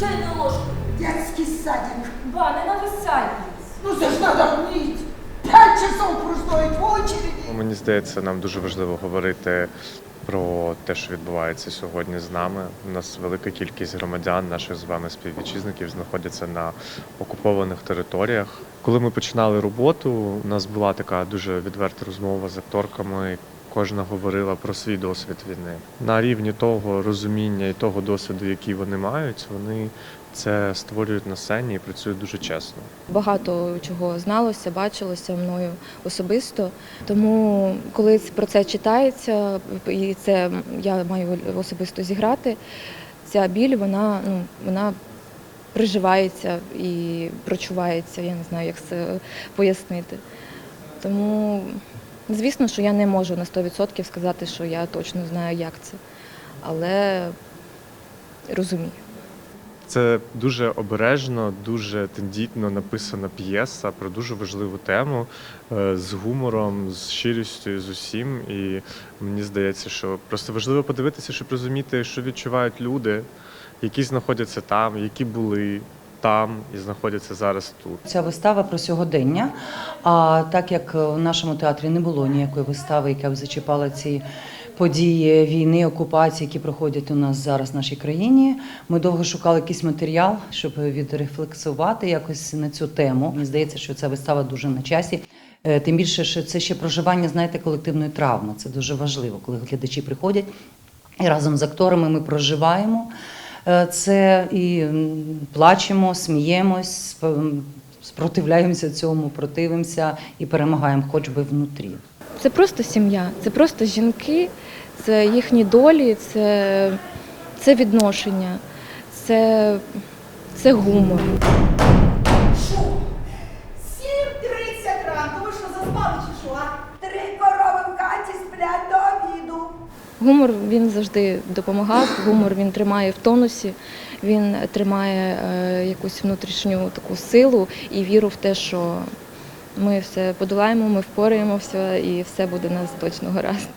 чайную ложку. Детский садик. Ба, не надо садить. Ну це ж треба вміти. П'ять часов простоїть в очереді. Ну, мені здається, нам дуже важливо говорити про те, що відбувається сьогодні з нами. У нас велика кількість громадян, наших з вами співвітчизників, знаходяться на окупованих територіях. Коли ми починали роботу, у нас була така дуже відверта розмова з акторками. Кожна говорила про свій досвід війни на рівні того розуміння і того досвіду, який вони мають. Вони це створюють на сцені і працюють дуже чесно. Багато чого зналося, бачилося мною особисто. Тому, коли про це читається, і це я маю особисто зіграти, ця біль, вона ну вона приживається і прочувається. Я не знаю, як це пояснити. Тому, звісно, що я не можу на 100% сказати, що я точно знаю, як це, але розумію. Це дуже обережно, дуже тендітно написана п'єса про дуже важливу тему е, з гумором, з щирістю, з усім. І мені здається, що просто важливо подивитися, щоб розуміти, що відчувають люди, які знаходяться там, які були там і знаходяться зараз тут. Ця вистава про сьогодення. А так як в нашому театрі не було ніякої вистави, яка б зачіпала ці події війни, окупації, які проходять у нас зараз в нашій країні, ми довго шукали якийсь матеріал, щоб відрефлексувати якось на цю тему. Мені здається, що ця вистава дуже на часі. Е, Тим більше, що це ще проживання, знаєте, колективної травми. Це дуже важливо, коли глядачі приходять і разом з акторами ми проживаємо це і плачемо, сміємось, спротивляємося цьому, противимося і перемагаємо, хоч би внутрі. Це просто сім'я, це просто жінки, це їхні долі, це, це відношення, це, це гумор. Гумор він завжди допомагав. Гумор він тримає в тонусі, він тримає е, якусь внутрішню таку силу і віру в те, що ми все подолаємо, ми впораємося і все буде нас точно гаразд.